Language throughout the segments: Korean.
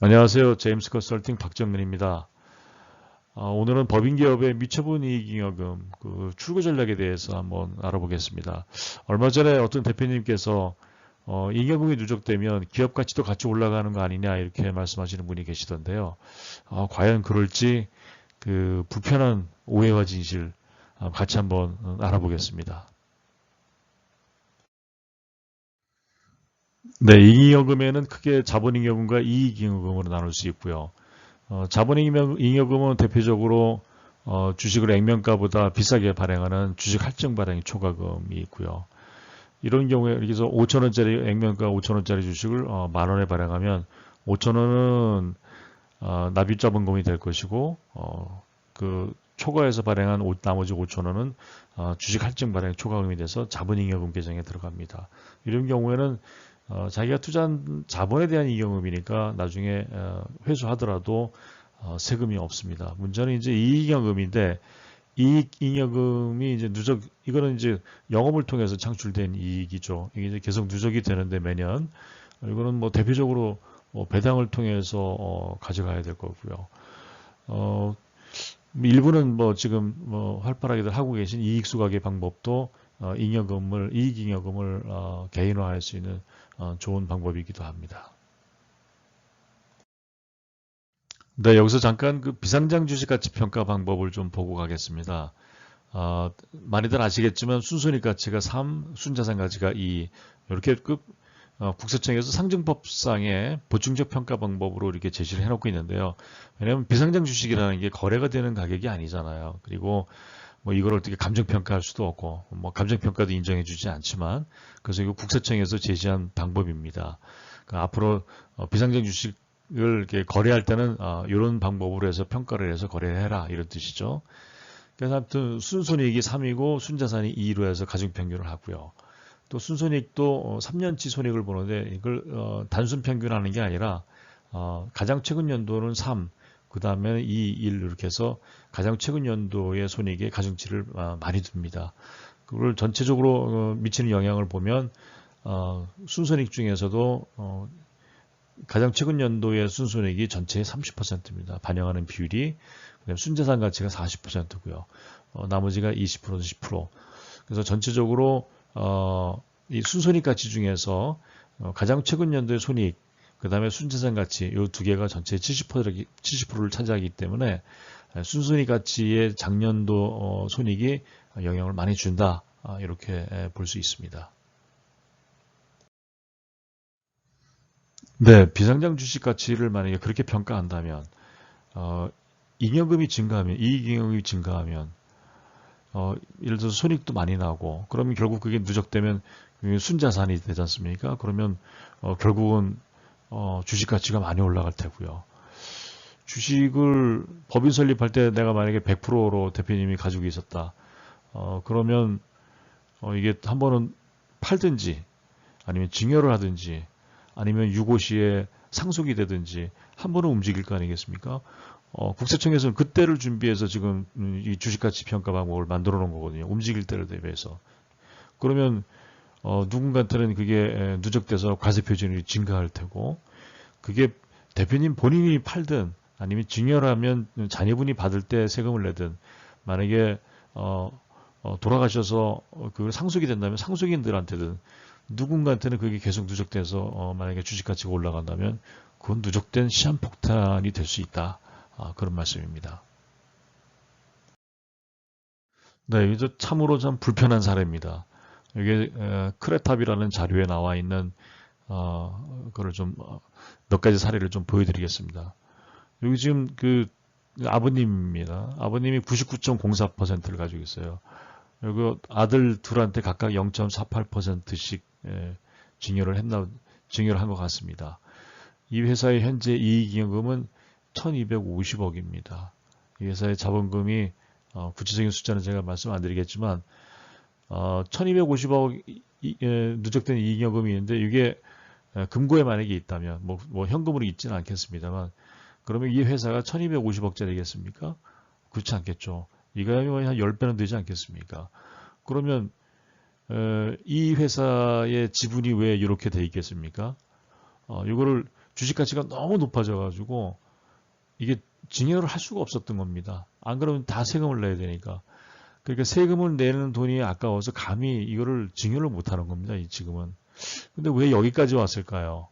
안녕하세요. 제임스 컨설팅 박정민입니다. 어, 오늘은 법인기업의 미처분 이익잉여금 그 출구 전략에 대해서 한번 알아보겠습니다. 얼마 전에 어떤 대표님께서 어, 잉여금이 누적되면 기업 가치도 같이 올라가는 거 아니냐 이렇게 말씀하시는 분이 계시던데요. 어, 과연 그럴지 그 불편한 오해와 진실 어, 같이 한번 알아보겠습니다. 네, 잉여금에는 크게 자본잉여금과 이익잉여금으로 나눌 수 있고요. 어, 자본잉여금은 대표적으로 어, 주식을 액면가보다 비싸게 발행하는 주식 할증 발행 초과금이 있고요. 이런 경우에 여기서 5천원짜리 액면가 5천원짜리 주식을 어, 만원에 발행하면 5천원은 어, 납입자본금이 될 것이고 어, 그 초과해서 발행한 오, 나머지 5천원은 어, 주식 할증 발행 초과금이 돼서 자본잉여금 계정에 들어갑니다. 이런 경우에는 어, 자기가 투자한 자본에 대한 이익금이니까 나중에 어, 회수하더라도 어, 세금이 없습니다. 문제는 이제 이익잉여금인데 이익잉여금이 이제 누적 이거는 이제 영업을 통해서 창출된 이익이죠. 이게 이제 계속 누적이 되는데 매년 이거는 뭐 대표적으로 뭐 배당을 통해서 어, 가져가야 될 거고요. 어, 일부는 뭐 지금 뭐 활발하게들 하고 계신 이익 수각의 방법도 어, 잉여금을 이익잉여금을 어, 개인화할 수 있는 어, 좋은 방법이기도 합니다. 네, 여기서 잠깐 그 비상장 주식 가치 평가 방법을 좀 보고 가겠습니다. 어, 많이들 아시겠지만 순손익 가치가 3, 순자산 가치가 2 이렇게 그 어, 국세청에서 상증법상의 보충적 평가 방법으로 이렇게 제시를 해놓고 있는데요. 왜냐하면 비상장 주식이라는 게 거래가 되는 가격이 아니잖아요. 그리고 뭐 이걸 어떻게 감정평가할 수도 없고 뭐 감정평가도 인정해주지 않지만 그래서 이거 국세청에서 제시한 방법입니다. 그러니까 앞으로 어, 비상장 주식 을 이렇게 거래할 때는 어, 이런 방법으로 해서 평가를 해서 거래를 해라 이런 뜻이죠. 그래서 아무튼 순손익이 3이고 순자산이 2로 해서 가중평균을 하고요. 또 순손익도 3년치 어, 손익을 보는데 이걸 단순 평균하는 게 아니라 가장 최근 연도는 3, 그 다음에 2, 1 이렇게 해서 가장 최근 연도의 손익에 가중치를 아, 많이 둡니다. 그걸 전체적으로 어, 미치는 영향을 보면 어, 순손익 중에서도 어, 가장 최근 연도의 순손익이 전체의 30%입니다. 반영하는 비율이 순자산 가치가 40%고요. 어, 나머지가 20% 10%. 그래서 전체적으로 어, 이 순손익 가치 중에서 어, 가장 최근 연도의 손익 그 다음에 순자산 가치 이 두 개가 전체 70%를, 70%를 차지하기 때문에 순순위 가치의 작년도 어, 손익이 영향을 많이 준다 아, 이렇게 볼 수 있습니다. 네, 비상장 주식 가치를 만약에 그렇게 평가한다면 어, 잉여금이 증가하면 이익잉여금이 증가하면 어, 예를 들어서 손익도 많이 나고 그러면 결국 그게 누적되면 순자산이 되지 않습니까? 그러면 어, 결국은 어, 주식 가치가 많이 올라갈 테고요. 주식을 법인 설립할 때 내가 만약에 100%로 대표님이 가지고 있었다. 어, 그러면 어, 이게 한 번은 팔든지 아니면 증여를 하든지 아니면 유고시에 상속이 되든지 한 번은 움직일 거 아니겠습니까? 어, 국세청에서는 그때를 준비해서 지금 이 주식가치 평가 방법을 만들어 놓은 거거든요. 움직일 때를 대비해서. 그러면 어, 누군가한테는 그게 누적돼서 과세 표준이 증가할 테고 그게 대표님 본인이 팔든 아니면 증여라면 자녀분이 받을 때 세금을 내든 만약에 어, 어, 돌아가셔서 그 상속이 된다면 상속인들한테든 누군가한테는 그게 계속 누적돼서 어, 만약에 주식 가치가 올라간다면 그건 누적된 시한폭탄이 될 수 있다. 아, 그런 말씀입니다. 네, 이제 참으로 좀 불편한 사례입니다. 이게 크레탑이라는 자료에 나와 있는 어, 그걸 좀 몇 가지 사례를 좀 보여드리겠습니다. 여기 지금 그 아버님입니다. 아버님이 99.04%를 가지고 있어요. 그리고 아들 둘한테 각각 0.48%씩 예, 증여를 했나 증여를 한 것 같습니다. 이 회사의 현재 이익잉여금은 1250억입니다. 이 회사의 자본금이 어, 구체적인 숫자는 제가 말씀 안 드리겠지만 어, 1250억 예, 누적된 이익여금이 있는데 이게 금고에 만약에 있다면 뭐, 뭐 현금으로 있지는 않겠습니다만 그러면 이 회사가 1250억짜리겠습니까? 그렇지 않겠죠. 이거야말로 한 10배는 되지 않겠습니까? 그러면 어, 이 회사의 지분이 왜 이렇게 돼 있겠습니까? 어, 이거를 주식 가치가 너무 높아져 가지고 이게 증여를 할 수가 없었던 겁니다. 안 그러면 다 세금을 내야 되니까. 그러니까 세금을 내는 돈이 아까워서 감히 이거를 증여를 못 하는 겁니다. 이 지금은. 근데 왜 여기까지 왔을까요?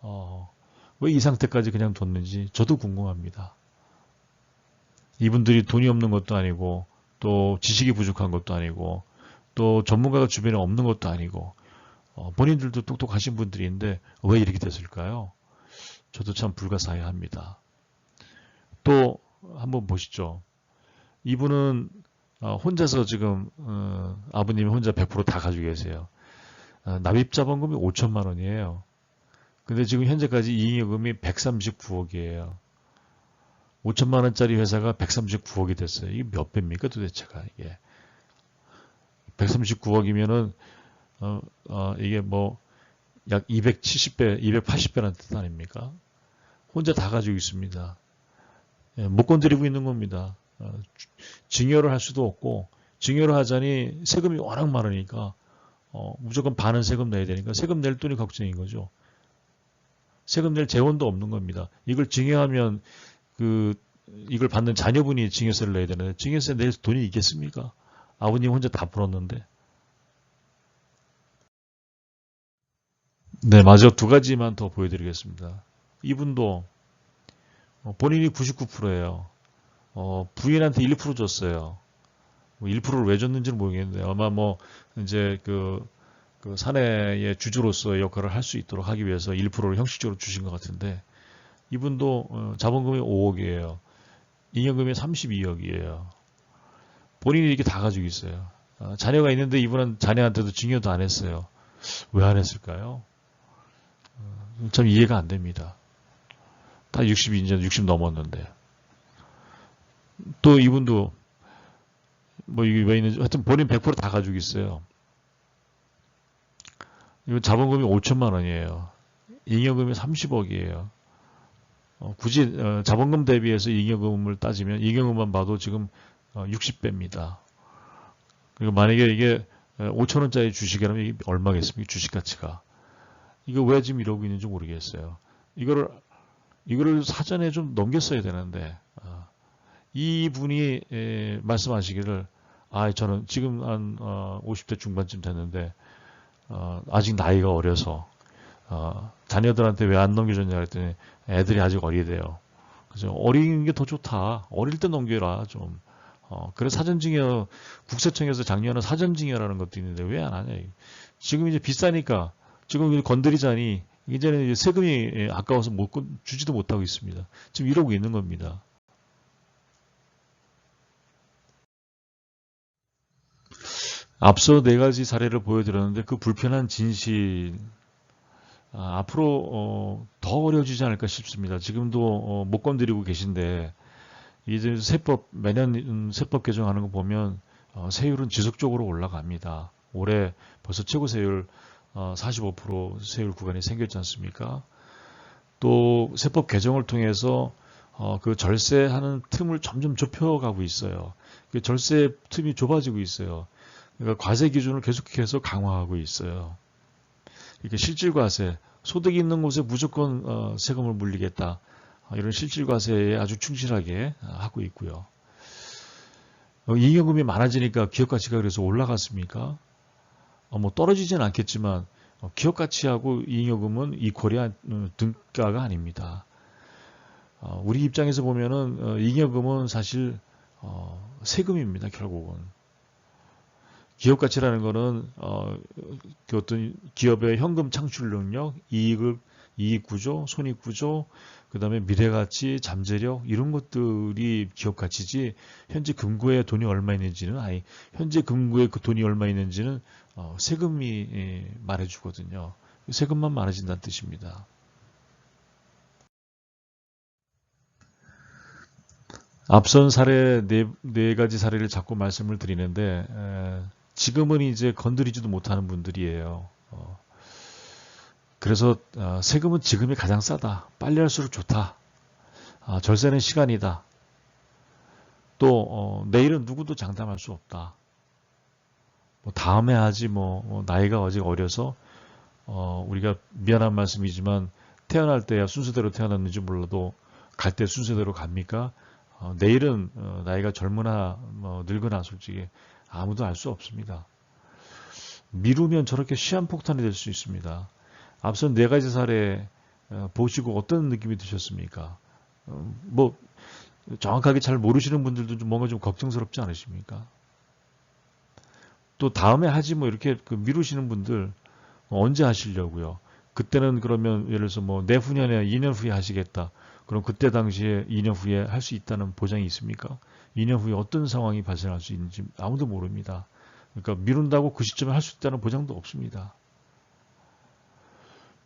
어, 왜 이 상태까지 그냥 뒀는지 저도 궁금합니다. 이분들이 돈이 없는 것도 아니고 또 지식이 부족한 것도 아니고 또 전문가가 주변에 없는 것도 아니고 어, 본인들도 똑똑하신 분들인데 왜 이렇게 됐을까요? 저도 참 불가사의합니다. 또 한번 보시죠. 이분은 어, 혼자서 지금 어, 아버님이 혼자 100%다 가지고 계세요. 어, 납입자본금이 5천만 원이에요. 근데 지금 현재까지 이익금이 139억이에요. 5천만 원짜리 회사가 139억이 됐어요. 이게 몇 배입니까 도대체가 이게. 139억이면은 어, 어, 이게 뭐 약 270배, 280배라는 뜻 아닙니까? 혼자 다 가지고 있습니다. 예, 못 건드리고 있는 겁니다. 어, 증여를 할 수도 없고 증여를 하자니 세금이 워낙 많으니까 어, 무조건 반은 세금 내야 되니까 세금 낼 돈이 걱정인 거죠. 세금 낼 재원도 없는 겁니다. 이걸 증여하면 그 이걸 받는 자녀분이 증여세를 내야 되는데 증여세 낼 돈이 있겠습니까? 아버님 혼자 다 풀었는데. 네, 마저 두 가지만 더 보여드리겠습니다. 이분도 어, 본인이 99%예요. 어, 부인한테 1% 줬어요. 뭐 1%를 왜 줬는지는 모르겠는데 아마 뭐 이제 그, 그 사내의 주주로서의 역할을 할 수 있도록 하기 위해서 1%를 형식적으로 주신 것 같은데 이분도 어, 자본금이 5억이에요. 잉여금이 32억이에요. 본인이 이렇게 다 가지고 있어요. 어, 자녀가 있는데 이분은 자녀한테도 증여도 안 했어요. 왜 안 했을까요? 어, 참 이해가 안 됩니다. 다 62년 60 넘었는데 또 이분도 뭐 이게 왜 있는지 하여튼 본인 100%다 가지고 있어요. 이거 자본금이 5천만 원이에요. 잉여금이 30억이에요. 어, 굳이 어, 자본금 대비해서 잉여금을 따지면 잉여금만 봐도 지금 어, 60배입니다. 그리고 만약에 이게 5천 원짜리 주식이라면 이게 얼마겠습니까? 주식 가치가. 이거 왜 지금 이러고 있는지 모르겠어요. 이거를 이거를 사전에 좀 넘겼어야 되는데 어, 이분이 에, 말씀하시기를 아 저는 지금 한 어, 50대 중반쯤 됐는데 어, 아직 나이가 어려서 어, 자녀들한테 왜 안 넘겨줬냐 그랬더니 애들이 아직 어리대요. 그래서 어린 게 더 좋다. 어릴 때 넘겨라 좀. 어, 그래 사전증여 국세청에서 작년에 사전증여라는 것도 있는데 왜 안 하냐. 지금 이제 비싸니까 지금 건드리자니 이제는 이제 세금이 아까워서 못 주지도 못하고 있습니다. 지금 이러고 있는 겁니다. 앞서 네 가지 사례를 보여드렸는데 그 불편한 진실 아, 앞으로 어, 더 어려워지지 않을까 싶습니다. 지금도 어, 못 건드리고 계신데 이제 세법 매년 음, 세법 개정하는 거 보면 어, 세율은 지속적으로 올라갑니다. 올해 벌써 최고 세율 45% 어, 세율 구간이 생겼지 않습니까? 또 세법 개정을 통해서 어, 그 절세하는 틈을 점점 좁혀가고 있어요. 그 절세 틈이 좁아지고 있어요. 그러니까 과세 기준을 계속해서 강화하고 있어요. 이렇게 실질과세, 소득이 있는 곳에 무조건 어, 세금을 물리겠다. 이런 실질과세에 아주 충실하게 하고 있고요. 잉여금이 많아지니까 기업 가치가 그래서 올라갔습니까? 어, 뭐 떨어지진 않겠지만 어, 기업 가치하고 잉여금은 이퀄이한 어, 등가가 아닙니다. 어, 우리 입장에서 보면은 어, 잉여금은 사실 어, 세금입니다. 결국은 기업 가치라는 것은 그 어떤 기업의 현금 창출 능력, 이익을 이익 구조, 손익 구조, 그 다음에 미래 가치, 잠재력 이런 것들이 기업 가치지 현재 금고에 돈이 얼마 있는지는 아니 현재 금고에 그 돈이 얼마 있는지는 어, 세금이 예, 말해주거든요. 세금만 많아진다는 뜻입니다. 앞선 사례 네, 네 가지 사례를 자꾸 말씀을 드리는데 에, 지금은 이제 건드리지도 못하는 분들이에요. 어, 그래서 어, 세금은 지금이 가장 싸다. 빨리 할수록 좋다. 아, 절세는 시간이다. 또 어, 내일은 누구도 장담할 수 없다. 뭐 다음에 하지 뭐, 뭐 나이가 아직 어려서 어, 우리가 미안한 말씀이지만 태어날 때야 순서대로 태어났는지 몰라도 갈 때 순서대로 갑니까? 어, 내일은 어, 나이가 젊으나 뭐 늙으나 솔직히 아무도 알 수 없습니다. 미루면 저렇게 시한폭탄이 될 수 있습니다. 앞선 네 가지 사례 어, 보시고 어떤 느낌이 드셨습니까? 어, 뭐 정확하게 잘 모르시는 분들도 좀 뭔가 좀 걱정스럽지 않으십니까? 또 다음에 하지 뭐 이렇게 그 미루시는 분들 언제 하시려고요? 그때는 그러면 예를 들어서 뭐 내후년에 2년 후에 하시겠다. 그럼 그때 당시에 2년 후에 할 수 있다는 보장이 있습니까? 2년 후에 어떤 상황이 발생할 수 있는지 아무도 모릅니다. 그러니까 미룬다고 그 시점에 할 수 있다는 보장도 없습니다.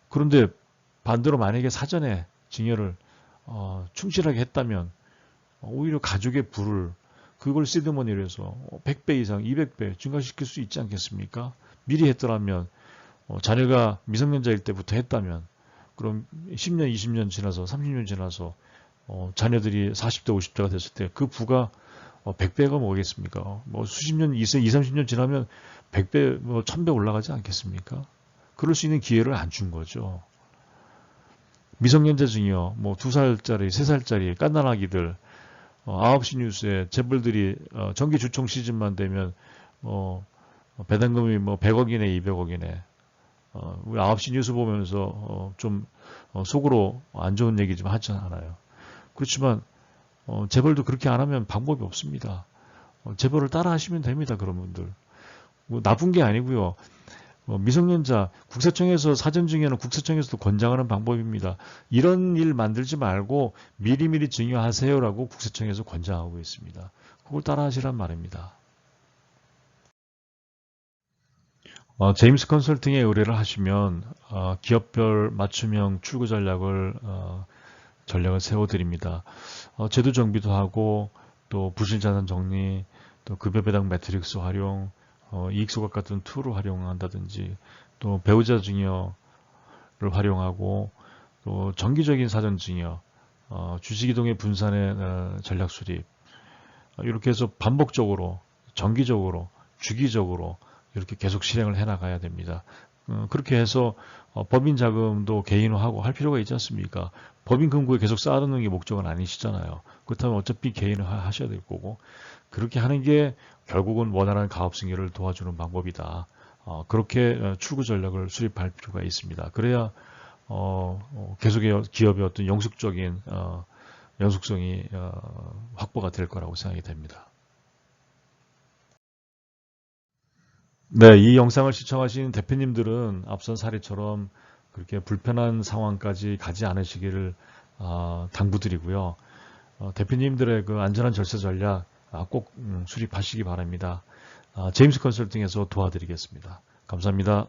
그런데 반대로 만약에 사전에 증여를 어, 충실하게 했다면 오히려 가족의 부를 그걸 시드머니로 해서 100배 이상, 200배 증가시킬 수 있지 않겠습니까? 미리 했더라면 어, 자녀가 미성년자일 때부터 했다면 그럼 10년, 20년 지나서 30년 지나서 어, 자녀들이 40대, 50대가 됐을 때 그 부가 어, 100배가 뭐겠습니까? 뭐 수십 년, 20, 30년 지나면 100배, 뭐 1000배 올라가지 않겠습니까? 그럴 수 있는 기회를 안 준 거죠. 미성년자 중이요. 뭐 2살짜리, 3살짜리 깐난아기들 어, 9시 뉴스에 재벌들이 어, 정기 주총 시즌만 되면 뭐 배당금이 뭐 100억이네, 200억이네. 어, 우리 9시 뉴스 보면서 어, 좀 어, 속으로 안 좋은 얘기 좀 하지 않아요. 그렇지만 어, 재벌도 그렇게 안 하면 방법이 없습니다. 어, 재벌을 따라 하시면 됩니다. 그런 분들. 뭐 나쁜 게 아니고요. 뭐 미성년자 국세청에서 사전 증여는 국세청에서도 권장하는 방법입니다. 이런 일 만들지 말고 미리미리 증여하세요라고 국세청에서 권장하고 있습니다. 그걸 따라 하시란 말입니다. 어, 제임스 컨설팅의 의뢰를 하시면 어, 기업별 맞춤형 출구 전략을 어, 전략을 세워드립니다. 어, 제도 정비도 하고 또 부실자산 정리, 또 급여 배당 매트릭스 활용, 어, 이익소각 같은 툴을 활용한다든지 또 배우자 증여를 활용하고 또 정기적인 사전 증여, 어, 주식이동의 분산의 어, 전략 수립 이렇게 해서 반복적으로 정기적으로 주기적으로 이렇게 계속 실행을 해 나가야 됩니다. 어, 그렇게 해서 어, 법인 자금도 개인화하고 할 필요가 있지 않습니까? 법인 금고에 계속 쌓아두는 게 목적은 아니시잖아요. 그렇다면 어차피 개인화 하셔야 될 거고 그렇게 하는 게 결국은 원활한 가업 승계를 도와주는 방법이다. 어, 그렇게 출구 전략을 수립할 필요가 있습니다. 그래야 계속의 기업의 어떤 영속적인 연속성이 확보가 될 거라고 생각이 됩니다. 네, 이 영상을 시청하신 대표님들은 앞선 사례처럼 그렇게 불편한 상황까지 가지 않으시기를 어, 당부드리고요. 어, 대표님들의 그 안전한 절세 전략 아, 꼭 음, 수립하시기 바랍니다. 아, 제임스 컨설팅에서 도와드리겠습니다. 감사합니다.